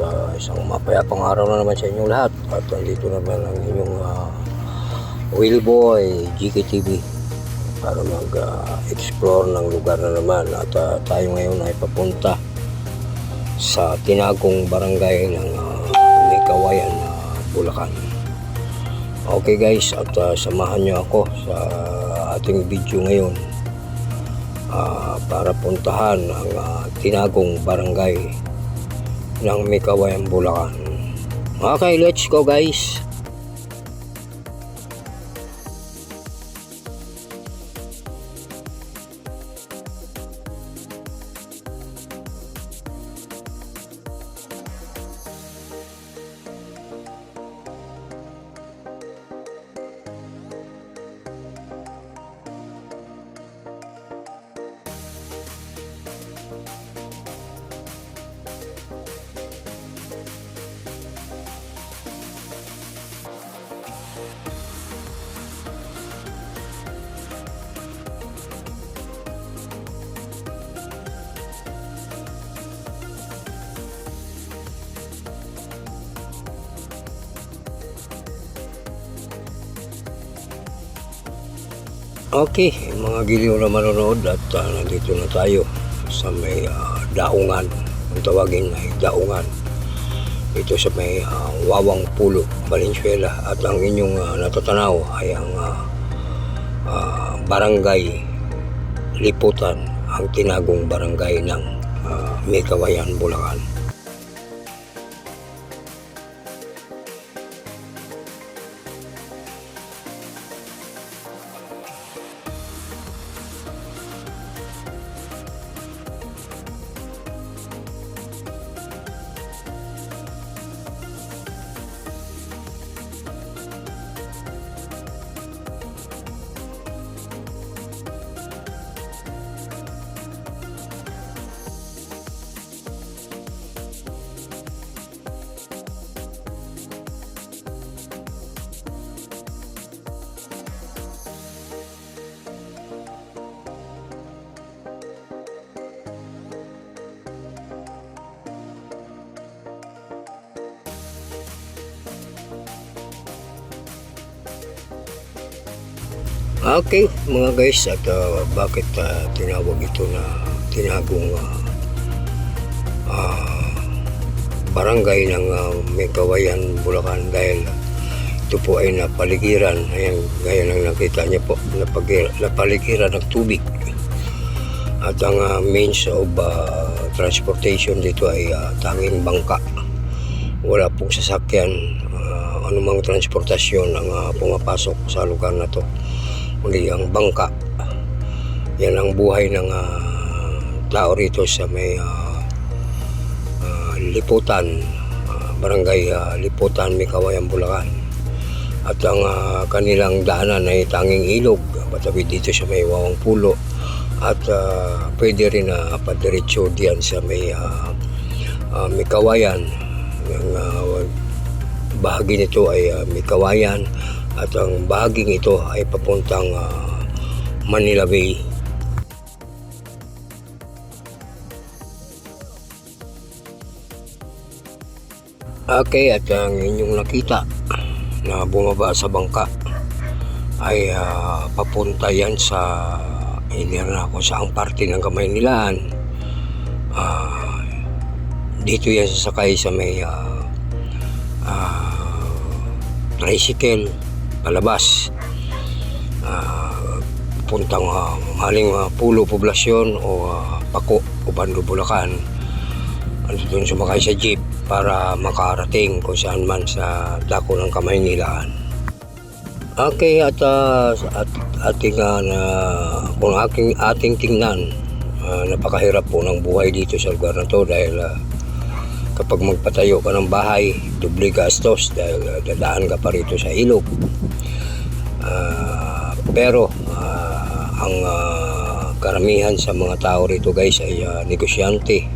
uh, isang mapayapang araw na naman sa inyong lahat at andito naman ang inyong uh, Will Boy GKTV para mag-explore ng lugar na naman at uh, tayo ngayon ay papunta sa tinagong barangay ng uh, Mikawayan, uh, Bulacan. Okay guys at uh, samahan nyo ako sa ating video ngayon ah, para puntahan ang ah, tinagong barangay ng Mikawayan, Bulacan. Okay, let's go guys. Okay, mga giliw na manonood at ah, nandito na tayo sa may ah, daungan. Ang tawagin ay daungan. Ito sa may ah, Wawang Pulo, Valenzuela. At ang inyong ah, natatanaw ay ang ah, ah, barangay Liputan, ang tinagong barangay ng uh, Mikawayan, Bulacan. Okay, mga guys, at uh, bakit uh, tinawag ito na tinagong uh, uh, barangay ng uh, Mekawayan, Bulacan dahil ito po ay napaligiran, ayan, gaya ng nakita niyo po, napag- napaligiran ng tubig. At ang uh, means of uh, transportation dito ay uh, tanging bangka. Wala pong sasakyan, uh, anumang transportasyon ang uh, pumapasok sa lugar na to muli ang bangka. Yan ang buhay ng ah, tao rito sa may ah, ah, Liputan, ah, barangay ah, Liputan, Mikawayan, Bulacan. At ang ah, kanilang daanan ay tanging ilog, patabi dito sa may Wawang Pulo. At ah, pwede rin na padiretso diyan sa may ah, ah, Mikawayan. Ang ah, bahagi nito ay ah, Mikawayan at ang bahaging ito ay papuntang ah, Manila Bay. Okay, at ang inyong nakita na bumaba sa bangka ay ah, papunta yan sa hindi na kung saang parte ng Kamaynilaan. Ah, dito yan sasakay sa may ah, ah, tricycle palabas uh, puntang uh, maling uh, pulo poblasyon o uh, pako o bando bulacan ano doon sumakay sa jeep para makarating kung saan man sa dako ng Kamaynilaan. Okay at uh, at ating uh, na kung aking ating tingnan uh, napakahirap po ng buhay dito sa lugar na to dahil uh, kapag magpatayo ka ng bahay, doble gastos dahil uh, dadaan ka pa rito sa ilog. Ah, pero ah, ang ah, karamihan sa mga tao rito guys ay ah, negosyante.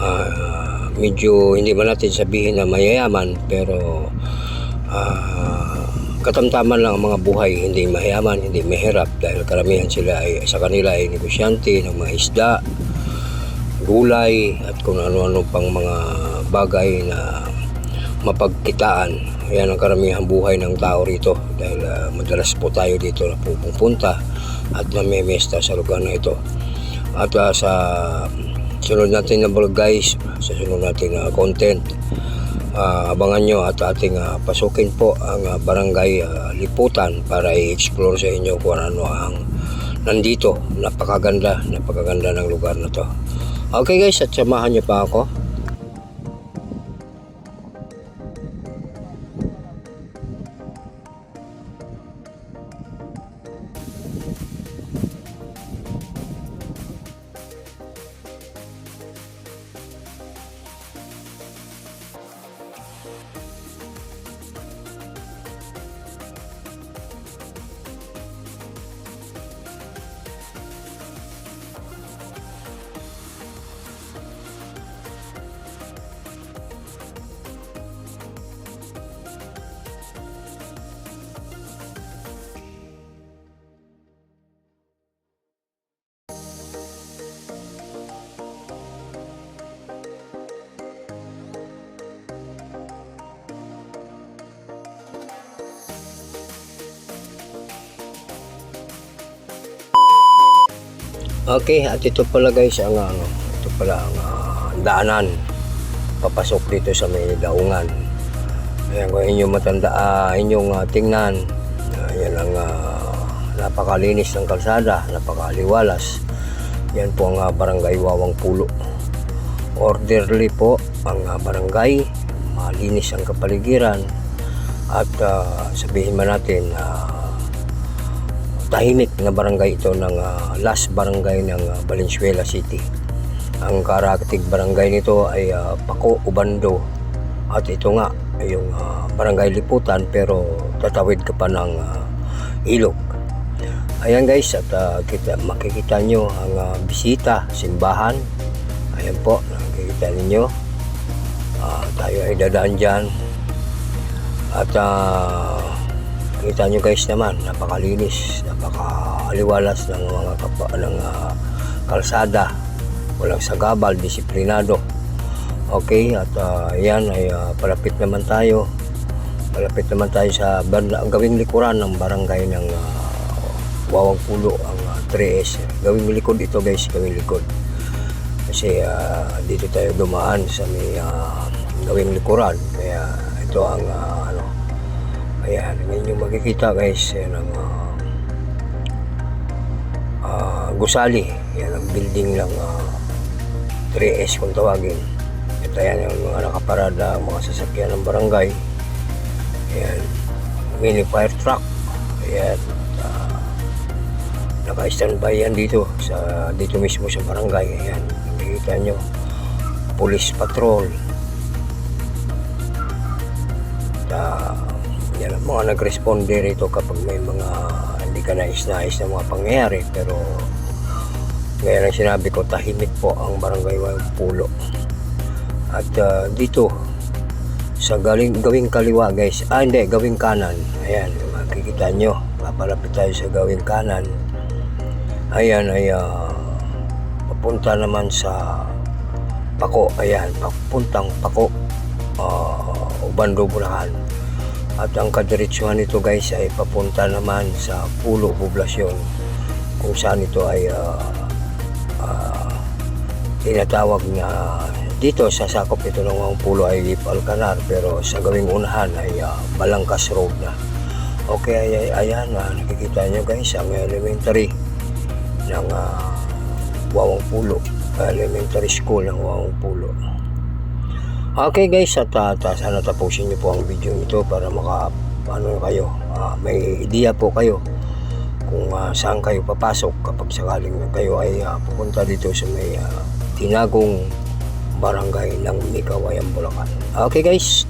Ah, medyo hindi man natin sabihin na mayayaman pero ah, katamtaman lang ang mga buhay, hindi mayaman, hindi mahirap dahil karamihan sila ay sa kanila ay negosyante ng mga isda, gulay at kung ano-ano pang mga bagay na mapagkitaan. Yan ang karamihan buhay ng tao rito dahil ah, madalas po tayo dito na pupunta at namemesta sa lugar na ito. At ah, sa sunod natin na vlog guys, sa sunod natin na content, ah, abangan nyo at ating ah, pasukin po ang ah, barangay ah, Liputan para i-explore sa inyo kung ano ang nandito. Napakaganda, napakaganda ng lugar na to. Okay guys, at samahan nyo pa ako. Okay, at ito pala guys ang ano, ito pala ang ah, daanan papasok dito sa may daungan. Ayan, kung inyong matanda, ah, inyong ah, tingnan, yan ang ah, napakalinis ng kalsada, napakaliwalas. Yan po ang ah, barangay Wawang Pulo. Orderly po ang ah, barangay, malinis ang kapaligiran, at ah, sabihin man natin, ah, tahimik na barangay ito ng ah, last barangay ng ah, Valenzuela City. Ang karatig barangay nito ay ah, Paco Ubando at ito nga yung ah, barangay Liputan pero tatawid ka pa ng ah, ilog. Ayan guys at ah, kita, makikita nyo ang ah, bisita, simbahan. Ayan po, nakikita ninyo. Ah, tayo ay dadaan dyan. At ah, kita nyo guys naman, napakalinis, napakaliwalas ng mga kapa, ng ah, kalsada. Walang sagabal, disiplinado. Okay, at ah, yan ay ah, palapit naman tayo. Palapit naman tayo sa gawing likuran ng barangay ng ah, Wawang Pulo, ang ah, 3S. Gawing likod ito guys, gawing likod. Kasi ah, dito tayo dumaan sa may ah, gawing likuran. Kaya ito ang ano, Ayan, ngayon yung makikita guys, yan ang ah, ah, gusali. Yan ang building ng ah, 3S kung tawagin. Ito yan yung mga nakaparada, mga sasakyan ng barangay. Ayan, mini fire truck. Ayan, uh, naka-standby yan dito, sa, dito mismo sa barangay. Ayan, nakikita nyo, police patrol. At, ah, ang mga nag-responde rito kapag may mga hindi ka nais-nais na mga pangyayari pero ngayon ang sinabi ko tahimik po ang barangay Wayang Pulo. At ah, dito sa galing, gawing kaliwa guys. Ah hindi gawing kanan. Ayan makikita nyo. Papalapit tayo sa gawing kanan. Ayan ay ah, papunta naman sa Pako. Ayan papuntang Pako. Uh, Ubando Bulacan at ang kadiretsuhan nito guys ay papunta naman sa Pulo Poblasyon kung saan ito ay ah, ah, tinatawag na dito sa sakop ito ng Wang Pulo ay Lip pero sa gawing unahan ay ah, Balangkas Road na. Okay ay, ay, ayan ah, nakikita nyo guys ang elementary ng ah, Wawang Pulo elementary school ng Wawang Pulo Okay guys, at uh, sana tapusin niyo po ang video nito para maka ano kayo, ah, may idea po kayo kung ah, saan kayo papasok kapag sakaling kayo ay ah, pupunta dito sa may ah, tinagong barangay ng Mikawayan, Bulacan. Okay guys,